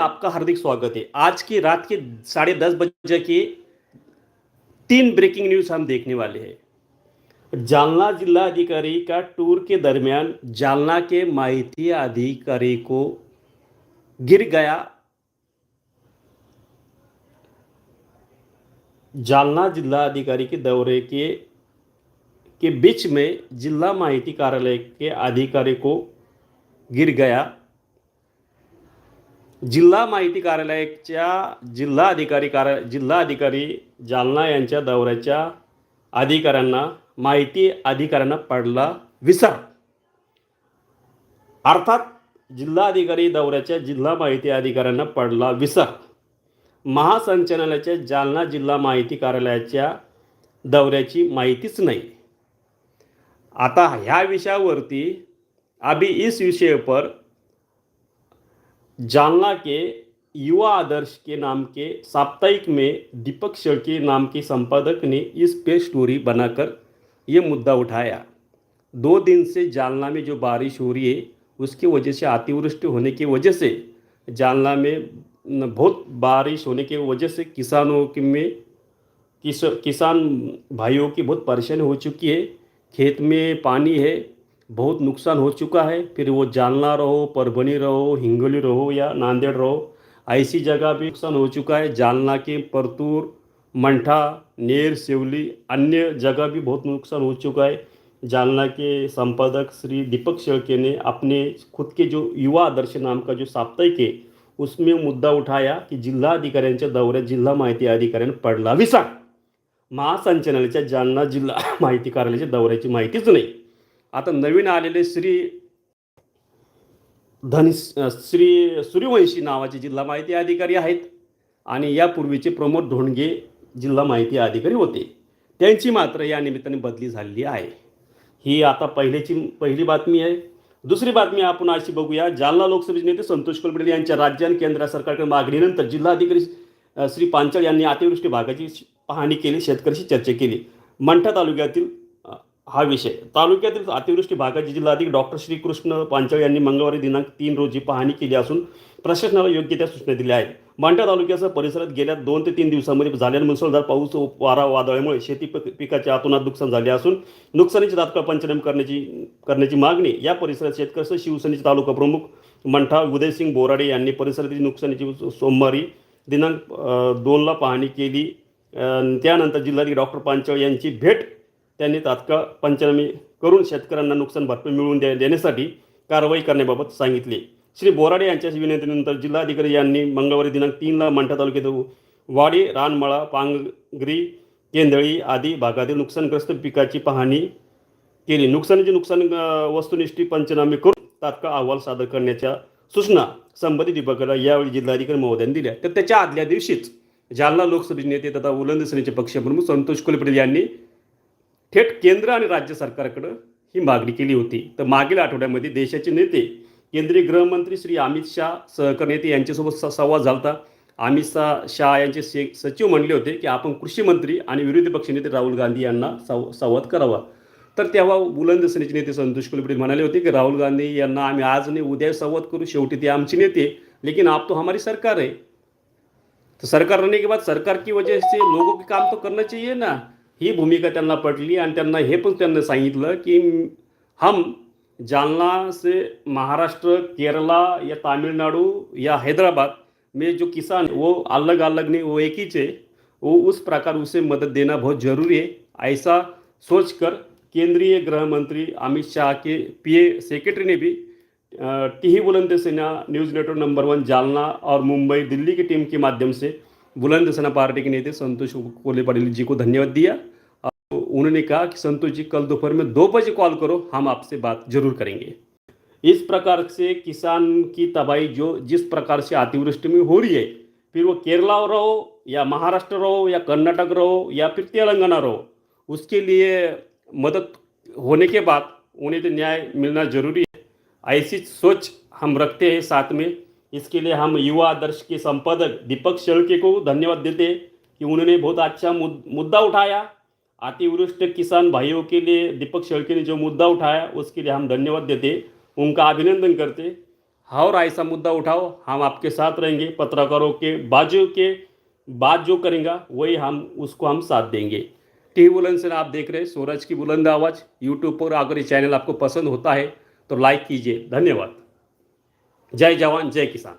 आपका हार्दिक स्वागत है। आज की रात के साढ़े दस बजे के तीन ब्रेकिंग न्यूज़ हम देखने वाले हैं। जालना जिला अधिकारी का टूर के दरमियान जालना के माहिती अधिकारी को गिर गया। जालना जिला अधिकारी के दौरे के के बीच में जिला माहिती कार्यालय के अधिकारी को गिर गया। जिल्हा माहिती कार्यालयाच्या जिल्हा अधिकारी कार्य जिल्हा अधिकारी जालना यांच्या दौऱ्याच्या अधिकाऱ्यांना माहिती अधिकाऱ्यांना पडला विसर. अर्थात जिल्हा अधिकारी दौऱ्याच्या जिल्हा माहिती अधिकाऱ्यांना पडला विसर. महासंचालनालयाच्या जालना जिल्हा माहिती कार्यालयाच्या दौऱ्याची माहितीच नाही. आता ह्या विषयावरती अभी इस विषय पर जालना के युवा आदर्श के नाम के, साप्ताहिक में दीपक शेड़के नाम के संपादक ने इस पे स्टोरी बनाकर ये मुद्दा उठाया। दो दिन से जालना में जो बारिश हो रही है, उसकी वजह से अतिवृष्टि होने की वजह से जालना में बहुत बारिश होने की वजह से किसानों के में, किस, किसान भाइयों की बहुत परेशानी हो चुकी है। खेत में पानी है बहुत नुकसान हो चुका है फिर वो जालना रहो परभनी रहो हिंगोली रहो या नांदेड़ रहो ऐसी जगह भी नुकसान हो चुका है जालना के परतूर मंठा नेर सिवली अन्य जगह भी बहुत नुकसान हो चुका है। जालना के संपादक श्री दीपक शेळके ने अपने खुद के जो युवा आदर्श नाम का जो साप्ताहिक है उसमें मुद्दा उठाया की जिल्हा अधिकाऱ्यांच्या दौऱ्यात जिल्हा माहिती अधिकाऱ्यांना पडला विसा महासंचालनाच्या जालना जिल्हा माहिती कार्यालयाच्या दौऱ्याची माहितीच नाही। आता नवीन आलेले श्री धन श्री सूर्यवंशी नावाचे जिल्हा माहिती अधिकारी आहेत. आणि यापूर्वीचे प्रमोद ढोणगे जिल्हा माहिती अधिकारी होते. त्यांची मात्र या निमित्ताने बदली झालेली आहे. ही आता पहिल्याची पहिली बातमी आहे. दुसरी बातमी आपण अशी बघूया. जालना लोकसभेचे नेते संतोष कुलकर्णी यांच्या राज्य आणि केंद्र सरकारकडे मागणीनंतर जिल्हाधिकारी श्री पांचाळ यांनी अतिवृष्टी भागाची पाहणी केली शेतकऱ्याशी चर्चा केली. मंठा तालुक्यातील हा विषय. तालुक्यातील अतिवृष्टी भागाचे जिल्हाधिकारी डॉक्टर श्रीकृष्ण पांचाळ यांनी मंगळवारी दिनांक तीन रोजी पाहणी केली असून प्रशासनाला योग्य त्या सूचना दिल्या आहेत. मांडा तालुक्यासह परिसरात गेल्या दोन ते तीन दिवसांमध्ये झालेल्या मुसळधार पाऊस वारा वादळामुळे शेती पिकाच्या आतोनात नुकसान झाले असून नुकसानीचे तात्काळ पंचनामे करण्याची करण्याची मागणी या परिसरात शेतकऱ्यासह शिवसेनेचे तालुका प्रमुख मंठा उदयसिंग बोराडे यांनी परिसरातील नुकसानीची सोमवारी दिनांक दोनला पाहणी केली. त्यानंतर जिल्हाधिकारी डॉक्टर पांचाळ यांची भेट त्यांनी तात्काळ पंचनामे करून शेतकऱ्यांना नुकसान भरपाई मिळवून द्या देण्यासाठी कारवाई करण्याबाबत सांगितले. श्री बोराडे यांच्या विनंतीनंतर जिल्हाधिकारी यांनी मंगळवारी दिनांक तीनला मंठा तालुक्यातील वाडी रानमळा पांगरी केंदळी आदी भागातील नुकसानग्रस्त पिकाची पाहणी केली. नुकसानीचे नुकसान वस्तुनिष्ठी पंचनामे करून तात्काळ अहवाल सादर करण्याच्या सूचना संबंधित विभागाला यावेळी जिल्हाधिकारी महोदयांनी दिल्या. तर त्याच्या आदल्या दिवशीच जालना लोकसभेचे नेते तथा उलंद सेनेचे पक्षप्रमुख संतोष कोलपटे यांनी थेट केंद्र आणि राज्य सरकारकडं ही मागणी केली होती. तर मागील आठवड्यामध्ये देशाचे नेते केंद्रीय गृहमंत्री श्री अमित शाह सहकार नेते यांच्यासोबत स- संवाद होता अमित शाह शाह यांचे से सचिव म्हणले होते की आपण कृषी मंत्री आणि विरोधी पक्षनेते राहुल गांधी यांना सं संवाद करावा. तर तेव्हा बुलंद सेनेचे नेते संतोष कुलकर्णी म्हणाले होते की राहुल गांधी यांना आम्ही आज नाही उद्या संवाद करू शेवटी ते आमचे नेते लेकिन आप तो हमारी सरकार आहे तो सरकार रहने के बाद सरकार की वजह से लोगों के काम तो करना चाहिए ना. ही भूमिका पटली सांगितलं की हम जालना से महाराष्ट्र, केरला या तमिलनाडु या हैदराबाद में जो किसान वो अलग अलग नहीं, वो एक ही चे। वो उस प्रकार उसे मदद देना बहुत ज़रूरी है। ऐसा सोचकर केंद्रीय गृह मंत्री अमित शाह के पीए सेक्रेटरी ने भी टी ही बुलंद सेना news network number one Jalna और मुंबई दिल्ली की टीम के माध्यम से बुलंद सेना पार्टी के नेते संतोष कोले पाटिल जी को धन्यवाद दिया। उन्होंने कहा कि संतोष जी, कल दोपहर में दो बजे कॉल करो, हम आपसे बात ज़रूर करेंगे। इस प्रकार से किसान की तबाही जो जिस प्रकार से अतिवृष्टि में हो रही है, फिर वो केरला रहो, या महाराष्ट्र रहो, या कर्नाटक रहो, या फिर तेलंगाना रहो, उसके लिए मदद होने के बाद उन्हें तो न्याय मिलना ज़रूरी है। ऐसी सोच हम रखते हैं साथ में। इसके लिए हम युवा आदर्श के संपादक दीपक शेळके को धन्यवाद देते हैं कि उन्होंने बहुत अच्छा मुद्दा उठाया। अतिवृष्ट किसान भाइयों के लिए, दीपक शेळके ने जो मुद्दा उठाया, उसके लिए हम धन्यवाद देते, उनका अभिनंदन करते। और ऐसा मुद्दा उठाओ, हम आपके साथ रहेंगे, पत्रकारों के, बाजू के, बात जो करेंगे, वही हम, उसको हम साथ देंगे। टी बुलंद से आप देख रहे हैं, सूरज की बुलंद आवाज़। यूट्यूब पर अगर ये चैनल आपको पसंद होता है तो लाइक कीजिए। धन्यवाद। जय जवान, जय किसान।